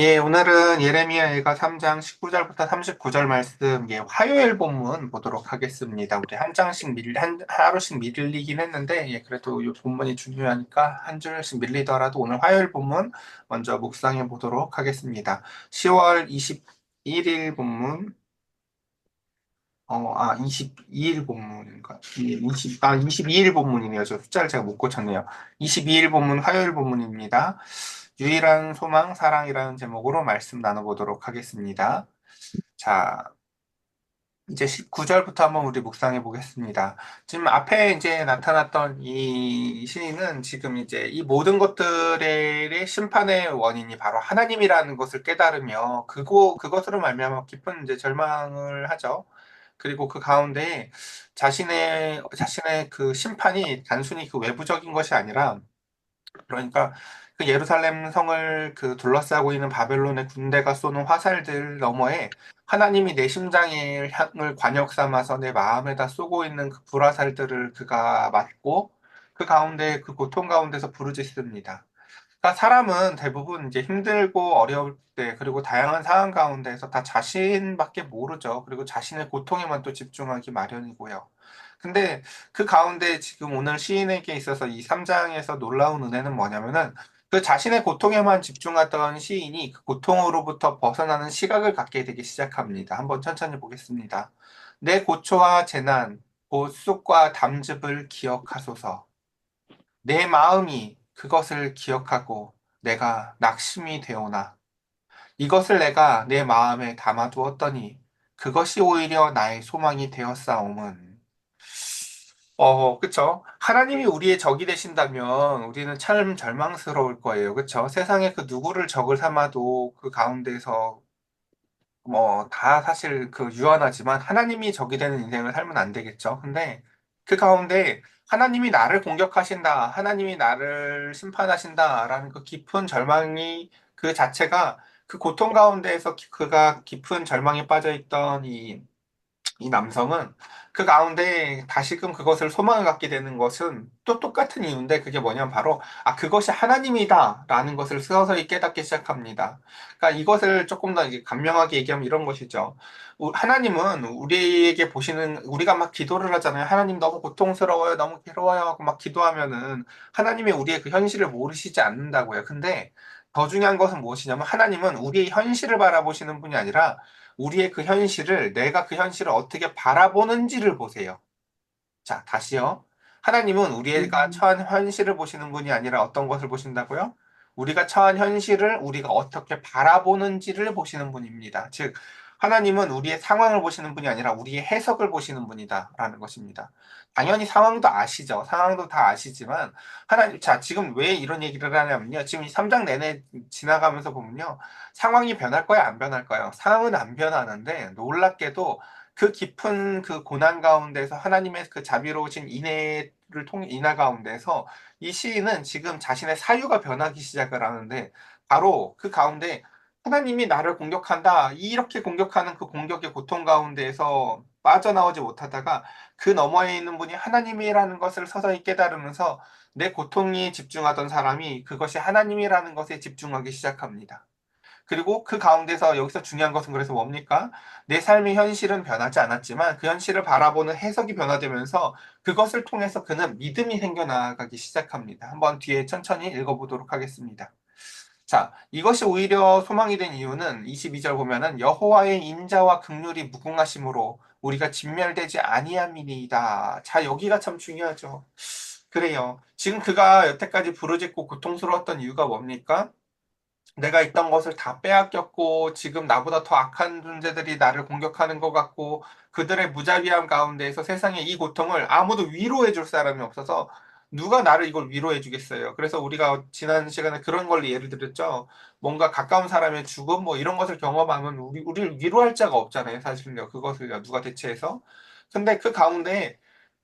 예, 오늘은 예레미야가 3장 19절부터 39절 말씀, 예, 화요일 본문 보도록 하겠습니다. 우리 한 장씩 밀, 한, 하루씩 밀리긴 했는데, 예, 그래도 이 본문이 중요하니까 한 줄씩 밀리더라도 오늘 화요일 본문 먼저 묵상해 보도록 하겠습니다. 10월 21일 본문, 어, 아, 22일 본문인가? 20, 아, 22일 본문이네요. 저 숫자를 제가 못 고쳤네요. 22일 본문, 화요일 본문입니다. 유일한 소망, 사랑이라는 제목으로 말씀 나눠보도록 하겠습니다. 자, 이제 19절부터 한번 우리 묵상해 보겠습니다. 지금 앞에 이제 나타났던 이 시인은 지금 이제 이 모든 것들의 심판의 원인이 바로 하나님이라는 것을 깨달으며 그거, 그것으로 말미암아 깊은 이제 절망을 하죠. 그리고 그 가운데 자신의, 자신의 그 심판이 단순히 그 외부적인 것이 아니라 그러니까 그 예루살렘 성을 그 둘러싸고 있는 바벨론의 군대가 쏘는 화살들 너머에 하나님이 내 심장을 관역 삼아서 내 마음에다 쏘고 있는 그 불화살들을 그가 맞고 그 가운데 그 고통 가운데서 부르짖습니다. 그러니까 사람은 대부분 이제 힘들고 어려울 때 그리고 다양한 상황 가운데서 다 자신밖에 모르죠. 그리고 자신의 고통에만 또 집중하기 마련이고요. 근데 그 가운데 지금 오늘 시인에게 있어서 이 3장에서 놀라운 은혜는 뭐냐면은 그 자신의 고통에만 집중하던 시인이 그 고통으로부터 벗어나는 시각을 갖게 되기 시작합니다. 한번 천천히 보겠습니다. 내 고초와 재난, 곧 쑥과 담즙을 기억하소서. 내 마음이 그것을 기억하고 내가 낙심이 되오나 이것을 내가 내 마음에 담아두었더니 그것이 오히려 나의 소망이 되었사옴은 어, 그쵸. 하나님이 우리의 적이 되신다면 우리는 참 절망스러울 거예요. 그쵸. 세상에 그 누구를 적을 삼아도 그 가운데서 뭐 다 사실 그 유한하지만 하나님이 적이 되는 인생을 살면 안 되겠죠. 근데 그 가운데 하나님이 나를 공격하신다, 하나님이 나를 심판하신다라는 그 깊은 절망이 그 자체가 그 고통 가운데에서 기- 그가 깊은 절망에 빠져 있던 이 이 남성은 그 가운데 다시금 그것을 소망을 갖게 되는 것은 또 똑같은 이유인데 그게 뭐냐면 바로 아 그것이 하나님이다라는 것을 서서히 깨닫기 시작합니다. 그러니까 이것을 조금 더 간명하게 얘기하면 이런 것이죠. 우- 하나님은 우리에게 보시는 우리가 막 기도를 하잖아요. 하나님 너무 고통스러워요, 너무 괴로워요 하고 막 기도하면은 하나님이 우리의 그 현실을 모르시지 않는다고요. 근데 더 중요한 것은 무엇이냐면 하나님은 우리의 현실을 바라보시는 분이 아니라 우리의 그 현실을 내가 그 현실을 어떻게 바라보는지를 보세요. 자, 다시요. 하나님은 우리가 처한 현실을 보시는 분이 아니라 어떤 것을 보신다고요? 우리가 처한 현실을 우리가 어떻게 바라보는지를 보시는 분입니다. 즉, 하나님은 우리의 상황을 보시는 분이 아니라 우리의 해석을 보시는 분이다라는 것입니다. 당연히 상황도 아시죠. 상황도 다 아시지만 하나님 자, 지금 왜 이런 얘기를 하냐면요. 지금 이 3장 내내 지나가면서 보면요. 상황이 변할 거야, 안 변할까요? 상황은 안 변하는데 놀랍게도 그 깊은 그 고난 가운데서 하나님의 그 자비로우신 인애를 통 인하 가운데서 이 시인은 지금 자신의 사유가 변하기 시작을 하는데 바로 그 가운데 하나님이 나를 공격한다 이렇게 공격하는 그 공격의 고통 가운데에서 빠져나오지 못하다가 그 너머에 있는 분이 하나님이라는 것을 서서히 깨달으면서 내 고통에 집중하던 사람이 그것이 하나님이라는 것에 집중하기 시작합니다. 그리고 그 가운데서 여기서 중요한 것은 그래서 뭡니까? 내 삶의 현실은 변하지 않았지만 그 현실을 바라보는 해석이 변화되면서 그것을 통해서 그는 믿음이 생겨나가기 시작합니다. 한번 뒤에 천천히 읽어보도록 하겠습니다. 자, 이것이 오히려 소망이 된 이유는 22절 보면은 여호와의 인자와 긍휼이 무궁하심으로 우리가 진멸되지 아니함이니이다. 자, 여기가 참 중요하죠. 그래요. 지금 그가 여태까지 부르짖고 고통스러웠던 이유가 뭡니까? 내가 있던 것을 다 빼앗겼고 지금 나보다 더 악한 존재들이 나를 공격하는 것 같고 그들의 무자비함 가운데에서 세상에 이 고통을 아무도 위로해 줄 사람이 없어서 누가 나를 이걸 위로해 주겠어요. 그래서 우리가 지난 시간에 그런 걸 예를 들었죠. 뭔가 가까운 사람의 죽음 뭐 이런 것을 경험하면 우리 우리를 위로할 자가 없잖아요. 사실은요. 그것을 누가 대체해서. 근데 그 가운데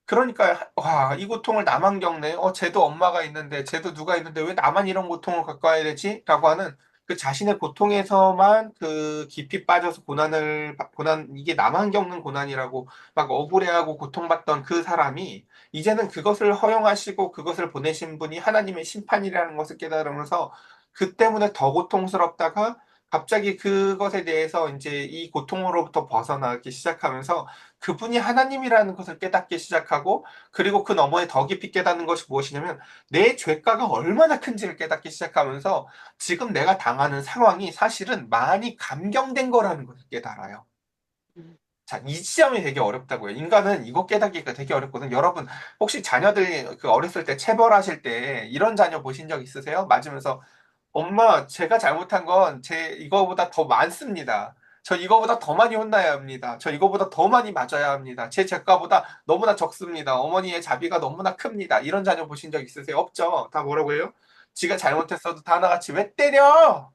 그러니까 와, 이 고통을 나만 겪네. 어, 쟤도 엄마가 있는데, 쟤도 누가 있는데 왜 나만 이런 고통을 겪어야 되지? 라고 하는 그 자신의 고통에서만 그 깊이 빠져서 고난을 받- 고난 이게 나만 겪는 고난이라고 막 억울해하고 고통받던 그 사람이 이제는 그것을 허용하시고 그것을 보내신 분이 하나님의 심판이라는 것을 깨달으면서 그 때문에 더 고통스럽다가 갑자기 그것에 대해서 이제 이 고통으로부터 벗어나기 시작하면서 그분이 하나님이라는 것을 깨닫기 시작하고 그리고 그 너머에 더 깊이 깨닫는 것이 무엇이냐면 내 죄가가 얼마나 큰지를 깨닫기 시작하면서 지금 내가 당하는 상황이 사실은 많이 감경된 거라는 것을 깨달아요. 자, 이 지점이 되게 어렵다고요. 인간은 이거 깨닫기가 되게 어렵거든요. 여러분, 혹시 자녀들이 그 어렸을 때 체벌하실 때 이런 자녀 보신 적 있으세요? 맞으면서 엄마, 제가 잘못한 건 제 이거보다 더 많습니다. 저 이거보다 더 많이 혼나야 합니다. 저 이거보다 더 많이 맞아야 합니다. 제 죄가보다 너무나 적습니다. 어머니의 자비가 너무나 큽니다. 이런 자녀 보신 적 있으세요? 없죠? 다 뭐라고 해요? 지가 잘못했어도 다 하나같이 왜 때려?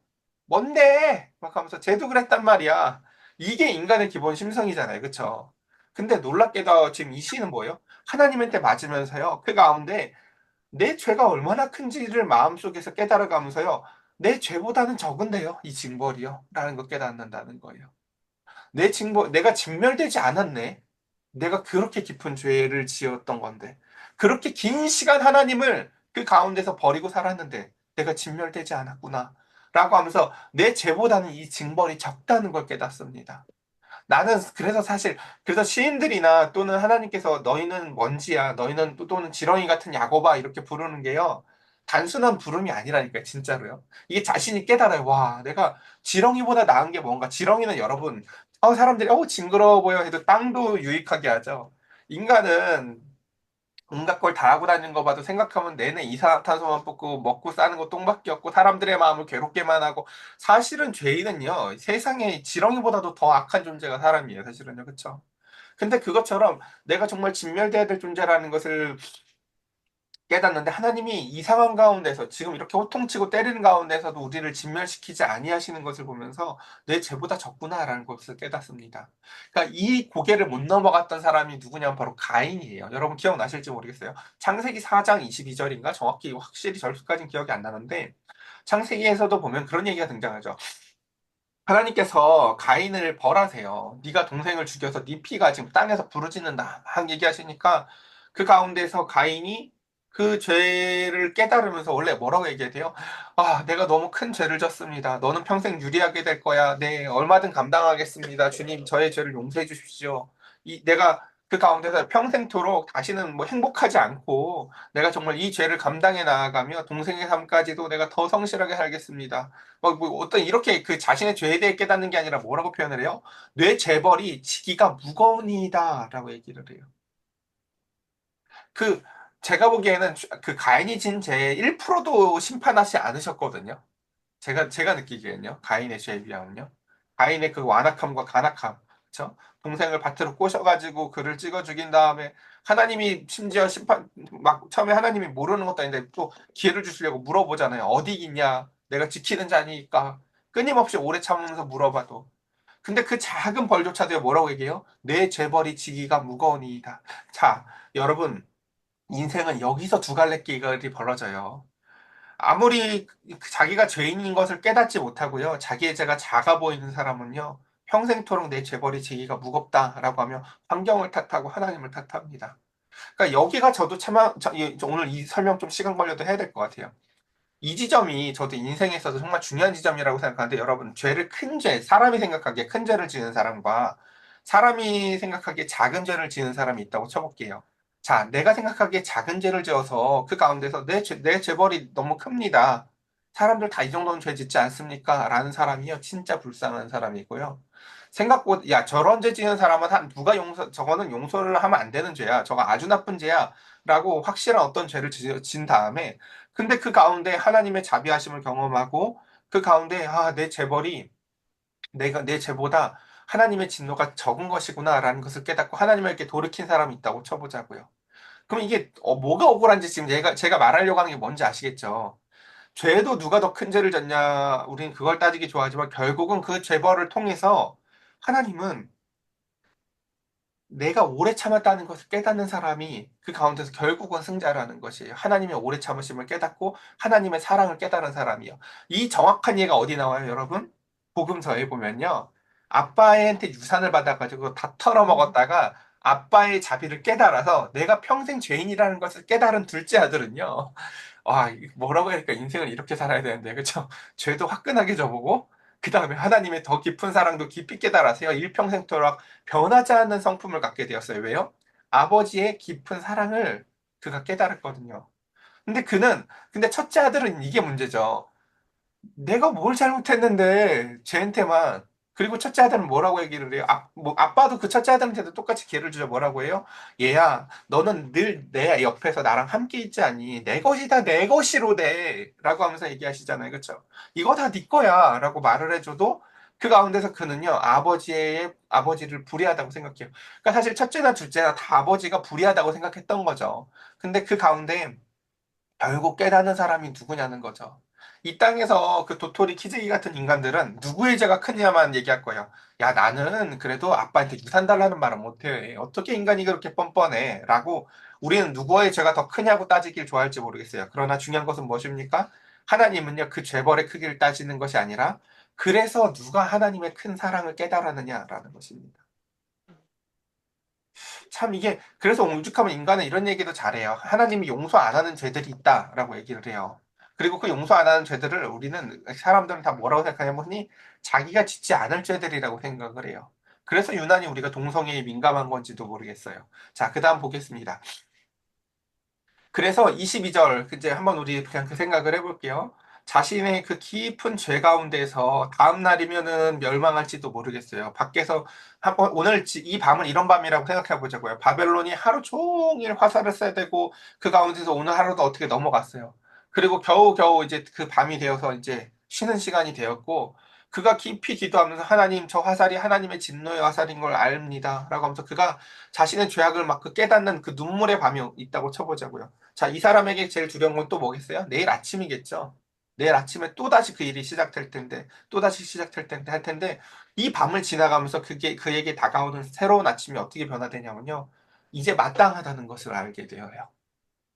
뭔데? 막 하면서 쟤도 그랬단 말이야. 이게 인간의 기본 심성이잖아요. 그쵸? 근데 놀랍게도 지금 이 시는 뭐예요? 하나님한테 맞으면서요. 그 가운데 내 죄가 얼마나 큰지를 마음속에서 깨달아가면서요. 내 죄보다는 적은데요. 이 징벌이요. 라는 걸 깨닫는다는 거예요. 내 징벌, 내가 진멸되지 않았네. 내가 그렇게 깊은 죄를 지었던 건데. 그렇게 긴 시간 하나님을 그 가운데서 버리고 살았는데 내가 진멸되지 않았구나. 라고 하면서 내 죄보다는 이 징벌이 적다는 걸 깨닫습니다. 나는 그래서 사실 그래서 시인들이나 또는 하나님께서 너희는 먼지야 너희는 또- 또는 지렁이 같은 야고바 이렇게 부르는 게요 단순한 부름이 아니라니까요 진짜로요. 이게 자신이 깨달아요. 와 내가 지렁이보다 나은 게 뭔가? 지렁이는 여러분 어 사람들이 어 징그러워 보여 해도 땅도 유익하게 하죠. 인간은 온갖 걸 다 하고 다니는 거 봐도 생각하면 내내 이산화탄소만 뽑고 먹고 싸는 거 똥밖에 없고 사람들의 마음을 괴롭게만 하고 사실은 죄인은요 세상에 지렁이보다도 더 악한 존재가 사람이에요 사실은요 그쵸? 근데 그것처럼 내가 정말 진멸돼야 될 존재라는 것을 깨닫는데 하나님이 이 상황 가운데서 지금 이렇게 호통치고 때리는 가운데서도 우리를 진멸시키지 아니하시는 것을 보면서 내 죄보다 적구나라는 것을 깨닫습니다. 그러니까 이 고개를 못 넘어갔던 사람이 누구냐면 바로 가인이에요. 여러분 기억나실지 모르겠어요. 창세기 4장 22절인가 정확히 확실히 절수까지는 기억이 안 나는데 창세기에서도 보면 그런 얘기가 등장하죠. 하나님께서 가인을 벌하세요. 네가 동생을 죽여서 네 피가 지금 땅에서 부르짖는다. 막 얘기하시니까 그 가운데서 가인이 그 죄를 깨달으면서 원래 뭐라고 얘기해야 돼요? 아, 내가 너무 큰 죄를 졌습니다. 너는 평생 유리하게 될 거야. 네, 얼마든 감당하겠습니다. 주님, 저의 죄를 용서해 주십시오. 이, 내가 그 가운데서 평생토록 다시는 뭐 행복하지 않고 내가 정말 이 죄를 감당해 나아가며 동생의 삶까지도 내가 더 성실하게 살겠습니다. 뭐, 뭐 어떤 이렇게 그 자신의 죄에 대해 깨닫는 게 아니라 뭐라고 표현을 해요? 뇌 재벌이 지기가 무거우니다라고 얘기를 해요. 그 제가 보기에는 그 가인이 진 죄의 1%도 심판하지 않으셨거든요. 제가 제가 느끼기에는요. 가인의 죄에 비하면요. 가인의 그 완악함과 간악함, 그렇죠? 동생을 밭으로 꼬셔가지고 그를 찍어 죽인 다음에 하나님이 심지어 심판 막 처음에 하나님이 모르는 것도 아닌데 또 기회를 주시려고 물어보잖아요. 어디 있냐? 내가 지키는 자니까 끊임없이 오래 참으면서 물어봐도 근데 그 작은 벌조차도 뭐라고 얘기해요? 내 죄벌이 지기가 무거우니이다. 자, 여러분 인생은 여기서 두 갈래 길이 벌어져요. 아무리 자기가 죄인인 것을 깨닫지 못하고요. 자기의 죄가 작아 보이는 사람은요. 평생토록 내 죄벌이 지기가 무겁다라고 하며 환경을 탓하고 하나님을 탓합니다. 그러니까 여기가 저도 참 오늘 이 설명 좀 시간 걸려도 해야 될 것 같아요. 이 지점이 저도 인생에 있어서 정말 중요한 지점이라고 생각하는데 여러분 죄를 큰 죄, 사람이 생각하기에 큰 죄를 지는 사람과 사람이 생각하기에 작은 죄를 지는 사람이 있다고 쳐볼게요. 자, 내가 생각하기에 작은 죄를 지어서 그 가운데서 내, 죄, 내 죄벌이 너무 큽니다. 사람들 다 이 정도는 죄 짓지 않습니까? 라는 사람이요. 진짜 불쌍한 사람이고요. 생각보다, 야, 저런 죄 지은 사람은 한, 누가 용서, 저거는 용서를 하면 안 되는 죄야. 저거 아주 나쁜 죄야. 라고 확실한 어떤 죄를 진 다음에, 근데 그 가운데 하나님의 자비하심을 경험하고, 그 가운데, 아, 내 죄벌이, 내가, 내 죄보다 하나님의 진노가 적은 것이구나라는 것을 깨닫고 하나님에게 돌이킨 사람이 있다고 쳐보자고요. 그럼 이게 어, 뭐가 억울한지 지금 제가, 제가 말하려고 하는 게 뭔지 아시겠죠? 죄도 누가 더 큰 죄를 졌냐, 우리는 그걸 따지기 좋아하지만 결국은 그 죄벌을 통해서 하나님은 내가 오래 참았다는 것을 깨닫는 사람이 그 가운데서 결국은 승자라는 것이에요. 하나님의 오래 참으심을 깨닫고 하나님의 사랑을 깨달은 사람이요. 이 정확한 예가 어디 나와요, 여러분? 복음서에 보면요. 아빠한테 유산을 받아가지고 다 털어먹었다가 아빠의 자비를 깨달아서 내가 평생 죄인이라는 것을 깨달은 둘째 아들은요. 와, 뭐라고 해야 될까? 인생을 이렇게 살아야 되는데, 그쵸? 죄도 화끈하게 져보고, 그 다음에 하나님의 더 깊은 사랑도 깊이 깨달아서요. 일평생토록 변하지 않는 성품을 갖게 되었어요. 왜요? 아버지의 깊은 사랑을 그가 깨달았거든요. 근데 그는, 근데 첫째 아들은 이게 문제죠. 내가 뭘 잘못했는데 쟤한테만 그리고 첫째 아들은 뭐라고 얘기를 해요? 아, 뭐 아빠도 그 첫째 아들한테도 똑같이 기회를 주죠. 뭐라고 해요? 얘야, 너는 늘 내 옆에서 나랑 함께 있지 않니? 내 것이 다 내 것이로 돼. 라고 하면서 얘기하시잖아요. 그쵸? 이거 다 네 거야. 라고 말을 해줘도 그 가운데서 그는요, 아버지의, 아버지를 불의하다고 생각해요. 그러니까 사실 첫째나 둘째나 다 아버지가 불의하다고 생각했던 거죠. 근데 그 가운데 결국 깨닫는 사람이 누구냐는 거죠. 이 땅에서 그 도토리 키재기 같은 인간들은 누구의 죄가 크냐만 얘기할 거예요. 야, 나는 그래도 아빠한테 유산 달라는 말은 못해. 어떻게 인간이 그렇게 뻔뻔해? 라고 우리는 누구의 죄가 더 크냐고 따지길 좋아할지 모르겠어요. 그러나 중요한 것은 무엇입니까? 하나님은요, 그 죄벌의 크기를 따지는 것이 아니라 그래서 누가 하나님의 큰 사랑을 깨달았느냐라는 것입니다. 참 이게 그래서 오죽하면 인간은 이런 얘기도 잘해요. 하나님이 용서 안 하는 죄들이 있다라고 얘기를 해요. 그리고 그 용서 안 하는 죄들을 우리는 사람들은 다 뭐라고 생각하냐면 자기가 짓지 않을 죄들이라고 생각을 해요. 그래서 유난히 우리가 동성애에 민감한 건지도 모르겠어요. 자, 그 다음 보겠습니다. 그래서 22절 이제 한번 우리 그냥 그 생각을 해볼게요. 자신의 그 깊은 죄 가운데서 다음 날이면은 멸망할지도 모르겠어요. 밖에서 한번 오늘 이 밤은 이런 밤이라고 생각해 보자고요. 바벨론이 하루 종일 화살을 쏴야 되고 그 가운데서 오늘 하루도 어떻게 넘어갔어요. 그리고 겨우겨우 이제 그 밤이 되어서 이제 쉬는 시간이 되었고 그가 깊이 기도하면서 하나님 저 화살이 하나님의 진노의 화살인 걸 압니다. 라고 하면서 그가 자신의 죄악을 막 그 깨닫는 그 눈물의 밤이 있다고 쳐보자고요. 자, 이 사람에게 제일 두려운 건 또 뭐겠어요? 내일 아침이겠죠. 내일 아침에 또다시 그 일이 시작될 텐데, 또다시 시작될 텐데, 할 텐데, 이 밤을 지나가면서 그게, 그에게 다가오는 새로운 아침이 어떻게 변화되냐면요. 이제 마땅하다는 것을 알게 되어요.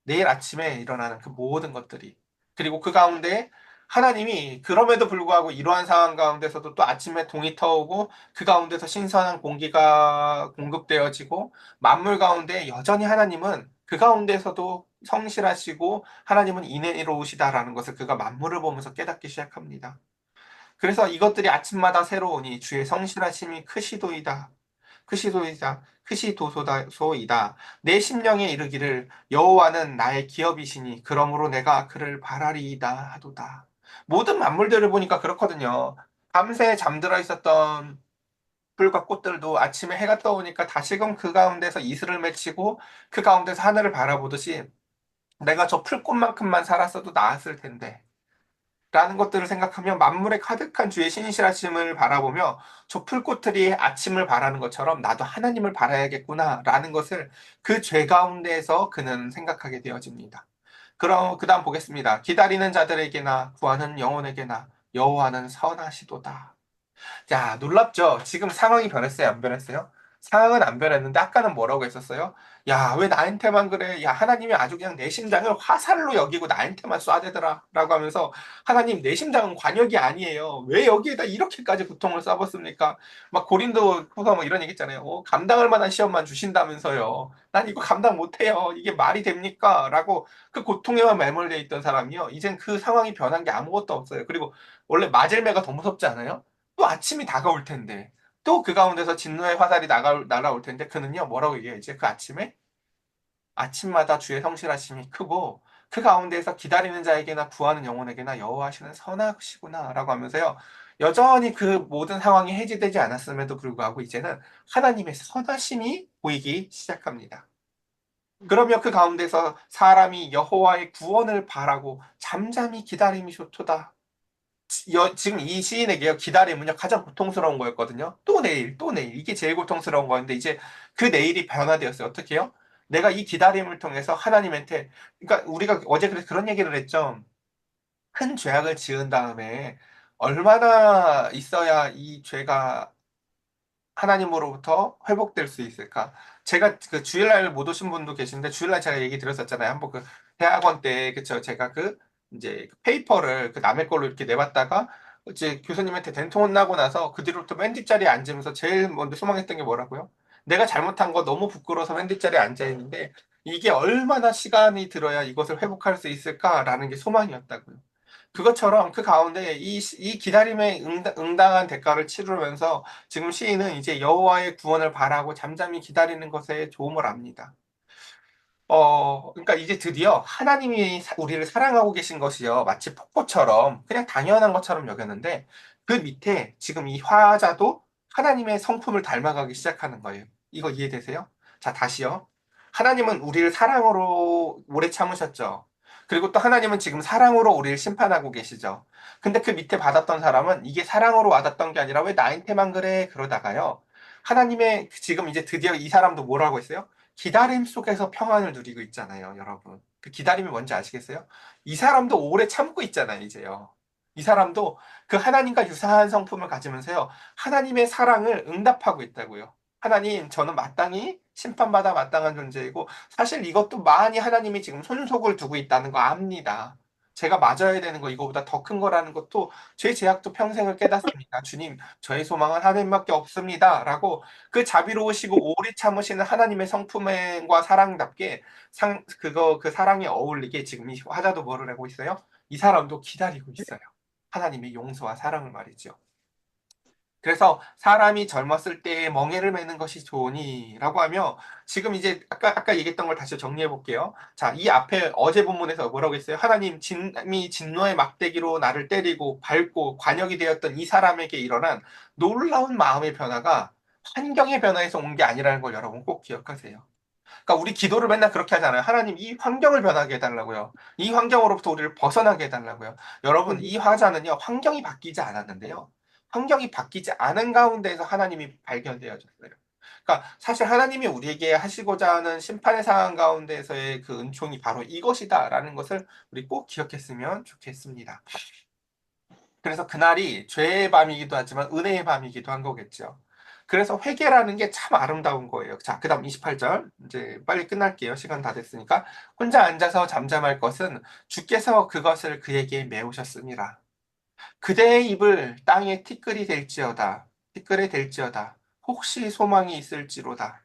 내일 아침에 일어나는 그 모든 것들이. 그리고 그 가운데 하나님이 그럼에도 불구하고 이러한 상황 가운데서도 또 아침에 동이 터오고 그 가운데서 신선한 공기가 공급되어지고 만물 가운데 여전히 하나님은 그 가운데서도 성실하시고 하나님은 인내로우시다라는 것을 그가 만물을 보면서 깨닫기 시작합니다. 그래서 이것들이 아침마다 새로우니 주의 성실하심이 크시도이다. 크시도이다. 크시 도소이다. 내 심령에 이르기를 여호와는 나의 기업이시니 그러므로 내가 그를 바라리이다 하도다. 모든 만물들을 보니까 그렇거든요. 밤새 잠들어 있었던 풀과 꽃들도 아침에 해가 떠오니까 다시금 그 가운데서 이슬을 맺히고 그 가운데서 하늘을 바라보듯이 내가 저 풀꽃만큼만 살았어도 나았을 텐데 라는 것들을 생각하며 만물에 가득한 주의 신실하심을 바라보며 저 풀꽃들이 아침을 바라는 것처럼 나도 하나님을 바라야겠구나 라는 것을 그 죄 가운데에서 그는 생각하게 되어집니다. 그럼 그 다음 보겠습니다. 기다리는 자들에게나 구하는 영혼에게나 여호와는 선하시도다. 자, 놀랍죠? 지금 상황이 변했어요? 안 변했어요? 상황은 안 변했는데 아까는 뭐라고 했었어요? 야, 왜 나한테만 그래? 야, 하나님이 아주 그냥 내 심장을 화살로 여기고 나한테만 쏴대더라. 라고 하면서 하나님 내 심장은 관역이 아니에요. 왜 여기에다 이렇게까지 고통을 써봤습니까? 막 고린도 후서 뭐 이런 얘기 있잖아요. 어, 감당할 만한 시험만 주신다면서요. 난 이거 감당 못해요. 이게 말이 됩니까? 라고 그 고통에만 매몰되어 있던 사람이요. 이젠 그 상황이 변한 게 아무것도 없어요. 그리고 원래 맞을 매가 더 무섭지 않아요? 또 아침이 다가올 텐데. 또 그 가운데서 진노의 화살이 나가, 날아올 텐데 그는요 뭐라고 얘기해요 이제 그 아침에? 아침마다 주의 성실하심이 크고 그 가운데에서 기다리는 자에게나 구하는 영혼에게나 여호와시는 선하시구나 라고 하면서요 여전히 그 모든 상황이 해지되지 않았음에도 불구하고 이제는 하나님의 선하심이 보이기 시작합니다. 그러면 그 가운데서 사람이 여호와의 구원을 바라고 잠잠히 기다림이 좋도다 여, 지금 이 시인에게요, 기다림은요, 가장 고통스러운 거였거든요. 또 내일, 또 내일. 이게 제일 고통스러운 거였는데, 이제 그 내일이 변화되었어요. 어떻게 요 내가 이 기다림을 통해서 하나님한테, 그러니까 우리가 어제 그래서 그런 얘기를 했죠. 큰 죄악을 지은 다음에 얼마나 있어야 이 죄가 하나님으로부터 회복될 수 있을까? 제가 그 주일날 못 오신 분도 계신데, 주일날 제가 얘기 드렸었잖아요. 한번 그 대학원 때, 그쵸. 제가 그 이제 그 페이퍼를 그 남의 걸로 이렇게 내봤다가 이제 교수님한테 된통 혼나고 나서 그 뒤로부터 맨 뒷자리에 앉으면서 제일 먼저 소망했던 게 뭐라고요? 내가 잘못한 거 너무 부끄러워서 맨 뒷자리에 앉아 있는데 이게 얼마나 시간이 들어야 이것을 회복할 수 있을까라는 게 소망이었다고요. 그것처럼 그 가운데 이, 이 기다림에 응당, 응당한 대가를 치르면서 지금 시인은 이제 여호와의 구원을 바라고 잠잠히 기다리는 것에 도움을 압니다. 어, 그러니까 이제 드디어 하나님이 사- 우리를 사랑하고 계신 것이요. 마치 폭포처럼 그냥 당연한 것처럼 여겼는데 그 밑에 지금 이 화자도 하나님의 성품을 닮아가기 시작하는 거예요. 이거 이해되세요? 자, 다시요. 하나님은 우리를 사랑으로 오래 참으셨죠. 그리고 또 하나님은 지금 사랑으로 우리를 심판하고 계시죠. 근데 그 밑에 받았던 사람은 이게 사랑으로 와닿던 게 아니라 왜 나한테만 그래? 그러다가요. 하나님의 지금 이제 드디어 이 사람도 뭐라고 했어요? 기다림 속에서 평안을 누리고 있잖아요, 여러분. 그 기다림이 뭔지 아시겠어요? 이 사람도 오래 참고 있잖아요, 이제요. 이 사람도 그 하나님과 유사한 성품을 가지면서요, 하나님의 사랑을 응답하고 있다고요. 하나님, 저는 마땅히 심판받아 마땅한 존재이고, 사실 이것도 많이 하나님이 지금 손속을 두고 있다는 거 압니다. 제가 맞아야 되는 거 이거보다 더 큰 거라는 것도 제 제약도 평생을 깨닫습니다. 주님, 저의 소망은 하나님밖에 없습니다. 라고 그 자비로우시고 오래 참으시는 하나님의 성품과 사랑답게 상, 그거 그 사랑에 어울리게 지금 이 화자도 뭐를 하고 있어요? 이 사람도 기다리고 있어요. 하나님의 용서와 사랑을 말이죠. 그래서 사람이 젊었을 때에 멍에를 매는 것이 좋으니라고 하며 지금 이제 아까 아까 얘기했던 걸 다시 정리해 볼게요. 자, 이 앞에 어제 본문에서 뭐라고 했어요? 하나님 진이 진노의 막대기로 나를 때리고 밟고 관역이 되었던 이 사람에게 일어난 놀라운 마음의 변화가 환경의 변화에서 온 게 아니라는 걸 여러분 꼭 기억하세요. 그러니까 우리 기도를 맨날 그렇게 하잖아요. 하나님 이 환경을 변하게 해달라고요. 이 환경으로부터 우리를 벗어나게 해달라고요. 여러분 이 화자는요 환경이 바뀌지 않았는데요. 환경이 바뀌지 않은 가운데에서 하나님이 발견되어졌어요. 그러니까 사실 하나님이 우리에게 하시고자 하는 심판의 상황 가운데서의 그 은총이 바로 이것이다라는 것을 우리 꼭 기억했으면 좋겠습니다. 그래서 그날이 죄의 밤이기도 하지만 은혜의 밤이기도 한 거겠죠. 그래서 회개라는 게 참 아름다운 거예요. 자, 그 다음 28절. 이제 빨리 끝날게요. 시간 다 됐으니까. 혼자 앉아서 잠잠할 것은 주께서 그것을 그에게 메우셨습니다. 그대의 입을 땅에 티끌이 될지어다. 티끌이 될지어다. 혹시 소망이 있을지로다.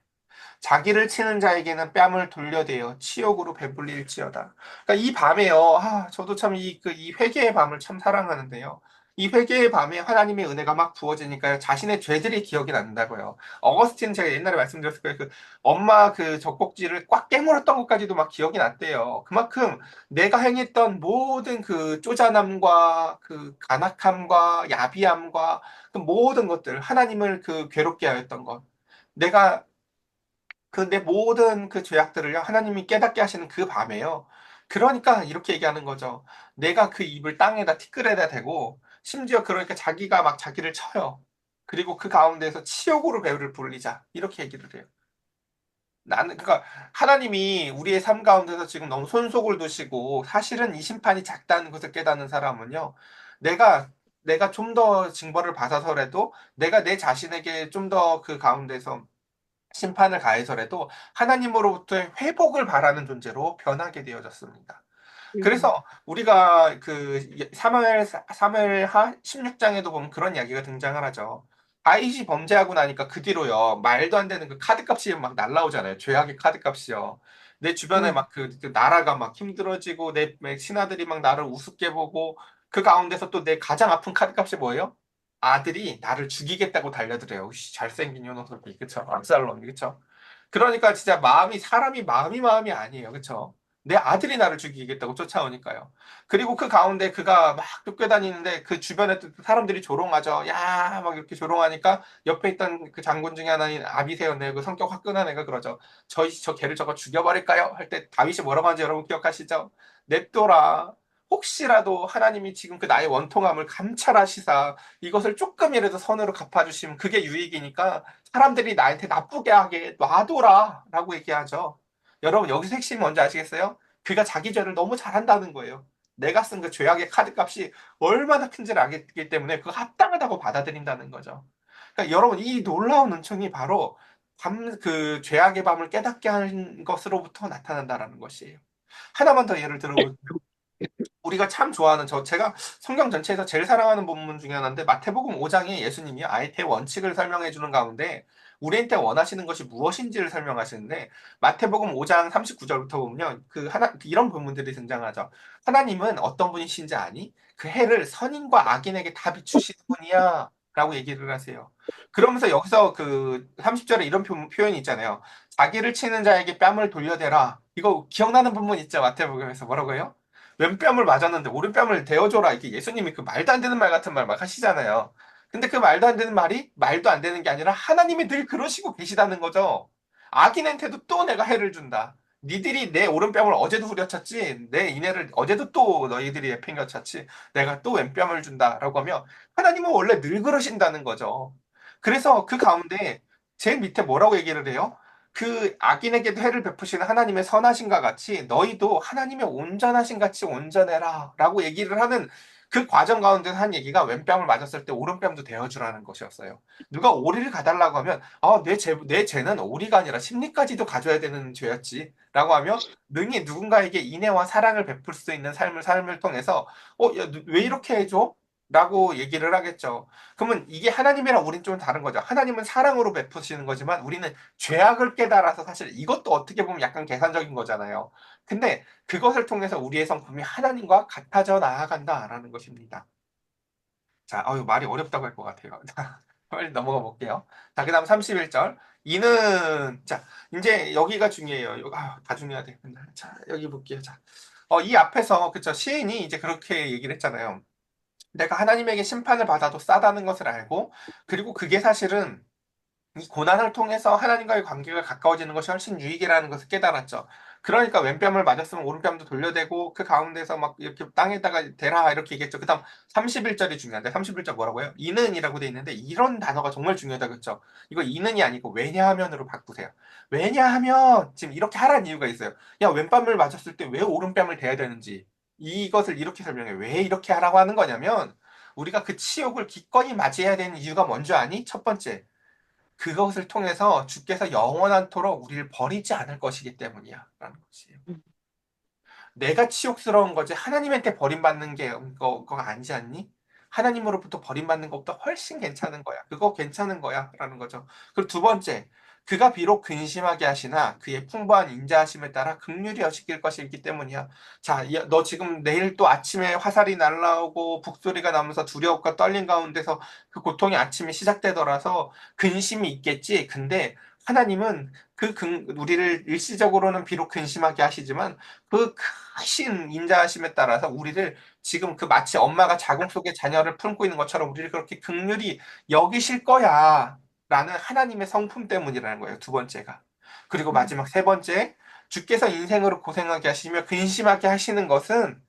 자기를 치는 자에게는 뺨을 돌려대어 치욕으로 배불릴지어다. 그러니까 이 밤에요. 아, 저도 참 이 그이 회개의 밤을 참 사랑하는데요. 이 회개의 밤에 하나님의 은혜가 막 부어지니까요. 자신의 죄들이 기억이 난다고요. 어거스틴 제가 옛날에 말씀드렸을 거예요. 그 엄마 그 젖꼭지를 꽉 깨물었던 것까지도 막 기억이 났대요. 그만큼 내가 행했던 모든 그 쪼잔함과 그 간악함과 야비함과 그 모든 것들 하나님을 그 괴롭게 하였던 것. 내가 그 내 모든 그 죄악들을요, 하나님이 깨닫게 하시는 그 밤에요. 그러니까 이렇게 얘기하는 거죠. 내가 그 입을 땅에다 티끌에다 대고, 심지어 그러니까 자기가 막 자기를 쳐요. 그리고 그 가운데서 치욕으로 배를 불리자. 이렇게 얘기를 해요. 나는, 그러니까 하나님이 우리의 삶 가운데서 지금 너무 손속을 두시고, 사실은 이 심판이 작다는 것을 깨닫는 사람은요, 내가, 내가 좀 더 징벌을 받아서라도, 내가 내 자신에게 좀 더 그 가운데서 심판을 가해서라도 하나님으로부터의 회복을 바라는 존재로 변하게 되어졌습니다. 음. 그래서 우리가 그 사무엘 사무엘하 16장에도 보면 그런 이야기가 등장을 하죠. 다윗이 범죄하고 나니까 그 뒤로요 말도 안 되는 그 카드값이 막 날라오잖아요. 죄악의 카드값이요. 내 주변에 음. 막그 나라가 막 힘들어지고 내 신하들이 막 나를 우습게 보고 그 가운데서 또 내 가장 아픈 카드값이 뭐예요? 아들이 나를 죽이겠다고 달려들어요. 잘생긴 요노석이 그쵸? 압살롬이 그쵸? 그러니까 진짜 마음이 사람이 마음이 마음이 아니에요. 그쵸? 내 아들이 나를 죽이겠다고 쫓아오니까요. 그리고 그 가운데 그가 막 쫓겨다니는데 그 주변에 또 사람들이 조롱하죠. 야, 막 이렇게 조롱하니까 옆에 있던 그 장군 중에 하나인 아비세였네. 그 성격 화끈한 애가 그러죠. 저, 저 걔를 저거 죽여버릴까요? 할 때 다윗이 뭐라고 하는지 여러분 기억하시죠? 냅둬라. 혹시라도 하나님이 지금 그 나의 원통함을 감찰하시사 이것을 조금이라도 선으로 갚아주시면 그게 유익이니까 사람들이 나한테 나쁘게 하게 놔둬라 라고 얘기하죠. 여러분 여기서 핵심이 뭔지 아시겠어요? 그가 자기 죄를 너무 잘한다는 거예요. 내가 쓴 그 죄악의 카드값이 얼마나 큰지를 알기 때문에 그거 합당하다고 받아들인다는 거죠. 그러니까 여러분 이 놀라운 은총이 바로 밤, 그 죄악의 밤을 깨닫게 하는 것으로부터 나타난다라는 것이에요. 하나만 더 예를 들어볼게요. 우리가 참 좋아하는 저 제가 성경 전체에서 제일 사랑하는 본문 중에 하나인데 마태복음 5장에 예수님이 아예 대원칙을 설명해 주는 가운데 우리한테 원하시는 것이 무엇인지를 설명하시는데 마태복음 5장 39절부터 보면 그 하나 이런 본문들이 등장하죠. 하나님은 어떤 분이신지 아니? 그 해를 선인과 악인에게 다 비추시는 분이야. 라고 얘기를 하세요. 그러면서 여기서 그 30절에 이런 표, 현이 있잖아요. 자기를 치는 자에게 뺨을 돌려대라. 이거 기억나는 부분 있죠? 마태복음에서 뭐라고 해요? 왼뺨을 맞았는데 오른뺨을 대어줘라. 이게 예수님이 그 말도 안 되는 말 같은 말 막 하시잖아요. 근데 그 말도 안 되는 말이 말도 안 되는 게 아니라 하나님이 늘 그러시고 계시다는 거죠. 악인한테도 또 내가 해를 준다. 니들이 내 오른뺨을 어제도 후려쳤지, 내 이내를 어제도 또 너희들이 팽겨쳤지, 내가 또 왼뺨을 준다라고 하면 하나님은 원래 늘 그러신다는 거죠. 그래서 그 가운데 제일 밑에 뭐라고 얘기를 해요? 그 악인에게도 해를 베푸시는 하나님의 선하신가 같이 너희도 하나님의 온전하신 같이 온전해라 라고 얘기를 하는 그 과정 가운데 한 얘기가 왼뺨을 맞았을 때 오른뺨도 대어주라는 것이었어요. 누가 오리를 가달라고 하면 아, 내, 죄, 내 죄는 오리가 아니라 심리까지도 가져야 되는 죄였지 라고 하며 능히 누군가에게 인애와 사랑을 베풀 수 있는 삶을 삶을 통해서 어, 야, 왜 이렇게 해줘? 라고 얘기를 하겠죠. 그러면 이게 하나님이랑 우린 좀 다른 거죠. 하나님은 사랑으로 베푸시는 거지만 우리는 죄악을 깨달아서 사실 이것도 어떻게 보면 약간 계산적인 거잖아요. 근데 그것을 통해서 우리의 성품이 하나님과 같아져 나아간다라는 것입니다. 자, 어유 말이 어렵다고 할 것 같아요. 빨리 넘어가 볼게요. 자, 그 다음 31절. 이는, 자, 이제 여기가 중요해요. 아, 다 중요하대. 자, 여기 볼게요. 자, 어, 이 앞에서, 그쵸. 시인이 이제 그렇게 얘기를 했잖아요. 내가 하나님에게 심판을 받아도 싸다는 것을 알고 그리고 그게 사실은 이 고난을 통해서 하나님과의 관계가 가까워지는 것이 훨씬 유익이라는 것을 깨달았죠. 그러니까 왼뺨을 맞았으면 오른뺨도 돌려대고 그 가운데서 막 이렇게 땅에다가 대라 이렇게 얘기했죠. 그 다음 31절이 중요한데 31절 뭐라고요? 이는이라고 돼 있는데 이런 단어가 정말 중요하다 그랬죠. 이거 이는이 아니고 왜냐하면으로 바꾸세요. 왜냐하면 지금 이렇게 하라는 이유가 있어요. 야 왼뺨을 맞았을 때 왜 오른뺨을 대야 되는지 이것을 이렇게 설명해. 왜 이렇게 하라고 하는 거냐면 우리가 그 치욕을 기꺼이 맞이해야 되는 이유가 뭔지 아니? 첫 번째, 그것을 통해서 주께서 영원한토록 우리를 버리지 않을 것이기 때문이야. 라는 것이에요. 음. 내가 치욕스러운 거지 하나님한테 버림받는 게 그거, 그거 아니지 않니? 하나님으로부터 버림받는 것보다 훨씬 괜찮은 거야. 그거 괜찮은 거야. 라는 거죠. 그리고 두 번째, 그가 비록 근심하게 하시나 그의 풍부한 인자하심에 따라 극률이 여시길 것이기 때문이야. 자, 너 지금 내일 또 아침에 화살이 날라오고 북소리가 나면서 두려움과 떨림 가운데서 그 고통이 아침에 시작되더라서 근심이 있겠지. 근데 하나님은 그 근, 우리를 일시적으로는 비록 근심하게 하시지만 그 크신 인자하심에 따라서 우리를 지금 그 마치 엄마가 자궁 속에 자녀를 품고 있는 것처럼 우리를 그렇게 극률이 여기실 거야. 라는 하나님의 성품 때문이라는 거예요. 두 번째가. 그리고 마지막 세 번째, 주께서 인생으로 고생하게 하시며 근심하게 하시는 것은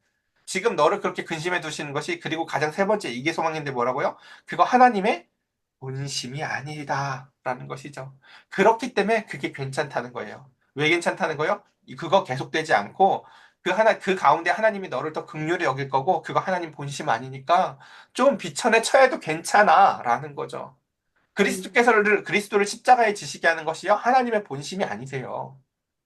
지금 너를 그렇게 근심해 두시는 것이 그리고 가장 세 번째 이게 소망인데 뭐라고요? 그거 하나님의 본심이 아니다 라는 것이죠. 그렇기 때문에 그게 괜찮다는 거예요. 왜 괜찮다는 거예요? 그거 계속되지 않고 그 하나 그 가운데 하나님이 너를 더 극률히 여길 거고 그거 하나님 본심 아니니까 좀 비천에 처해도 괜찮아라는 거죠. 그리스도께서를 그리스도를 십자가에 지시게 하는 것이요 하나님의 본심이 아니세요.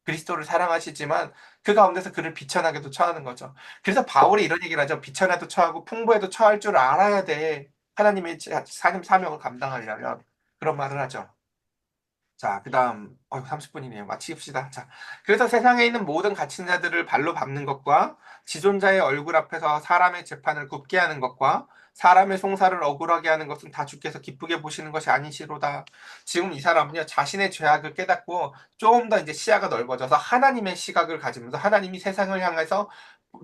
그리스도를 사랑하시지만 그 가운데서 그를 비천하게도 처하는 거죠. 그래서 바울이 이런 얘기를 하죠. 비천에도 처하고 풍부에도 처할 줄 알아야 돼. 하나님의 사님 사명을 감당하려면 그런 말을 하죠. 자, 그 다음, 어, 30분이네요. 마치읍시다. 자, 그래서 세상에 있는 모든 갇힌 자들을 발로 밟는 것과 지존자의 얼굴 앞에서 사람의 재판을 굽게 하는 것과 사람의 송사를 억울하게 하는 것은 다 주께서 기쁘게 보시는 것이 아니시로다. 지금 이 사람은요, 자신의 죄악을 깨닫고 조금 더 이제 시야가 넓어져서 하나님의 시각을 가지면서 하나님이 세상을 향해서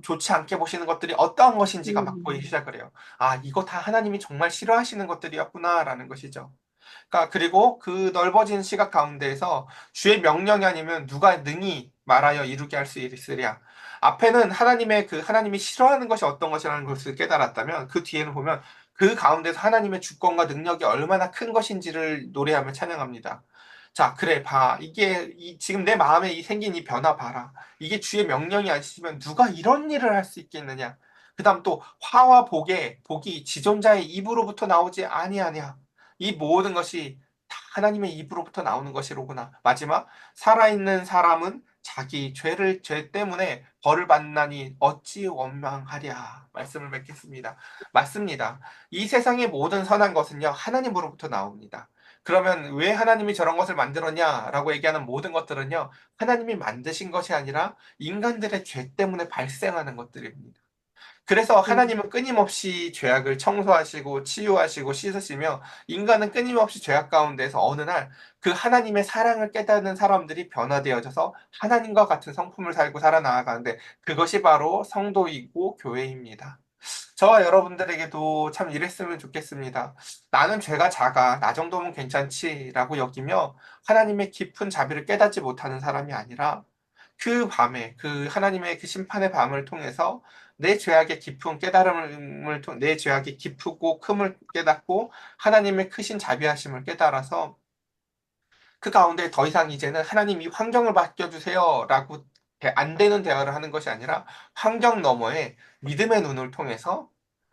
좋지 않게 보시는 것들이 어떠한 것인지가 막 보이기 시작을 해요. 아, 이거 다 하나님이 정말 싫어하시는 것들이었구나라는 것이죠. 그러니까 그리고 그 넓어진 시각 가운데에서 주의 명령이 아니면 누가 능히 말하여 이루게 할 수 있으랴. 앞에는 하나님의 그 하나님이 싫어하는 것이 어떤 것이라는 것을 깨달았다면 그 뒤에는 보면 그 가운데서 하나님의 주권과 능력이 얼마나 큰 것인지를 노래하며 찬양합니다. 자, 그래, 봐. 이게 이, 지금 내 마음에 이 생긴 이 변화 봐라. 이게 주의 명령이 아니시면 누가 이런 일을 할 수 있겠느냐? 그다음 또 화와 복의 복이 지존자의 입으로부터 나오지 아니하냐? 이 모든 것이 다 하나님의 입으로부터 나오는 것이로구나. 마지막 살아있는 사람은 자기 죄를 죄 때문에 벌을 받나니 어찌 원망하랴 말씀을 맺겠습니다. 맞습니다. 이 세상의 모든 선한 것은요 하나님으로부터 나옵니다. 그러면 왜 하나님이 저런 것을 만들었냐라고 얘기하는 모든 것들은요, 하나님이 만드신 것이 아니라 인간들의 죄 때문에 발생하는 것들입니다. 그래서 음, 하나님은 끊임없이 죄악을 청소하시고 치유하시고 씻으시며 인간은 끊임없이 죄악 가운데서 어느 날 그 하나님의 사랑을 깨닫는 사람들이 변화되어져서 하나님과 같은 성품을 살고 살아나가는데 그것이 바로 성도이고 교회입니다. 저와 여러분들에게도 참 이랬으면 좋겠습니다. 나는 죄가 작아, 나 정도면 괜찮지 라고 여기며 하나님의 깊은 자비를 깨닫지 못하는 사람이 아니라 그 밤에 그 하나님의 그 심판의 밤을 통해서 내 죄악의 깊은 깨달음을 통, 내 죄악이 깊고 큼을 깨닫고 하나님의 크신 자비하심을 깨달아서 그 가운데 더 이상 이제는 하나님 이 환경을 바뀌어주세요라고 안 되는 대화를 하는 것이 아니라 환경 너머에 믿음의 눈을 통해서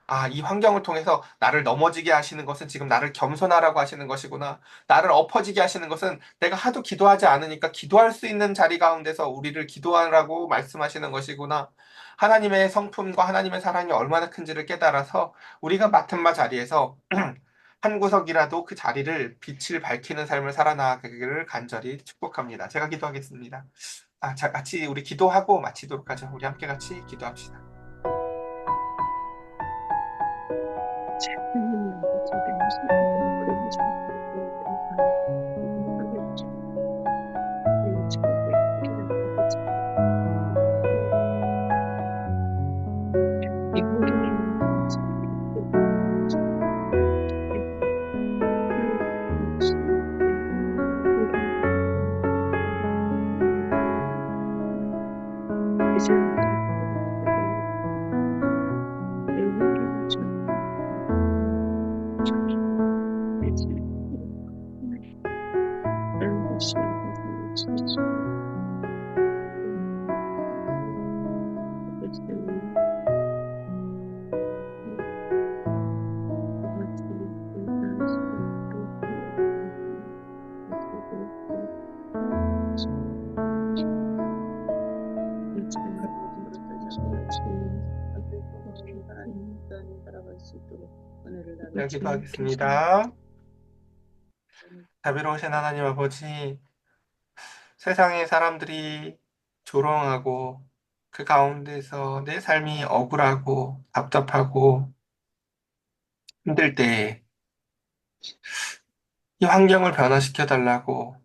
아, 이 환경을 통해서 나를 넘어지게 하시는 것은 지금 나를 겸손하라고 하시는 것이구나. 나를 엎어지게 하시는 것은 내가 하도 기도하지 않으니까 기도할 수 있는 자리 가운데서 우리를 기도하라고 말씀하시는 것이구나. 하나님의 성품과 하나님의 사랑이 얼마나 큰지를 깨달아서 우리가 맡은 바 자리에서 한 구석이라도 그 자리를 빛을 밝히는 삶을 살아나가기를 간절히 축복합니다. 제가 기도하겠습니다. 아, 자, 같이 우리 기도하고 마치도록 하죠. 우리 함께 같이 기도합시다. 하나님 아 네, 기도 하겠습니다. 자비로우신 하나님 아버지, 세상의 사람들이 조롱하고 그 가운데서 내 삶이 억울하고 답답하고 힘들 때 이 환경을 변화시켜 달라고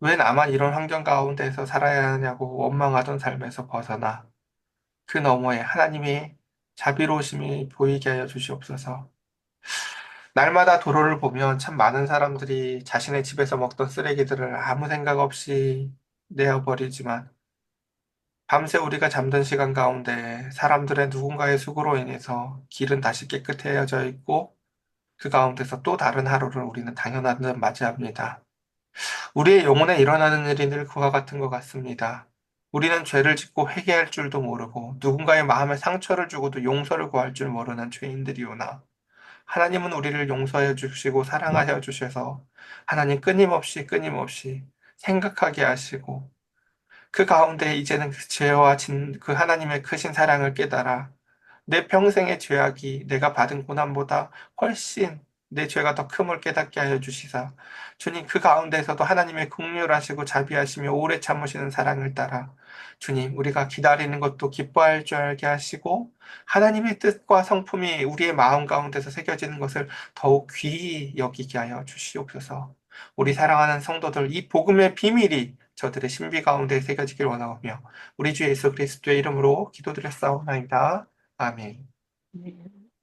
왜 나만 이런 환경 가운데서 살아야 하냐고 원망하던 삶에서 벗어나 그 너머에 하나님의 자비로우심이 보이게 하여 주시옵소서. 날마다 도로를 보면 참 많은 사람들이 자신의 집에서 먹던 쓰레기들을 아무 생각 없이 내어버리지만 밤새 우리가 잠든 시간 가운데 사람들의 누군가의 수고로 인해서 길은 다시 깨끗해져 있고 그 가운데서 또 다른 하루를 우리는 당연한 듯 맞이합니다. 우리의 영혼에 일어나는 일이 늘 그와 같은 것 같습니다. 우리는 죄를 짓고 회개할 줄도 모르고 누군가의 마음에 상처를 주고도 용서를 구할 줄 모르는 죄인들이오나 하나님은 우리를 용서해 주시고 사랑하여 주셔서 하나님 끊임없이 끊임없이 생각하게 하시고 그 가운데 이제는 그 죄와 진, 그 하나님의 크신 사랑을 깨달아 내 평생의 죄악이 내가 받은 고난보다 훨씬 내 죄가 더 큼을 깨닫게 하여 주시사 주님 그 가운데서도 하나님의 긍휼하시고 자비하시며 오래 참으시는 사랑을 따라 주님 우리가 기다리는 것도 기뻐할 줄 알게 하시고 하나님의 뜻과 성품이 우리의 마음 가운데서 새겨지는 것을 더욱 귀히 여기게 하여 주시옵소서. 우리 사랑하는 성도들 이 복음의 비밀이 저들의 신비 가운데 새겨지길 원하오며 우리 주 예수 그리스도의 이름으로 기도드렸사옵나이다. 아멘. 네.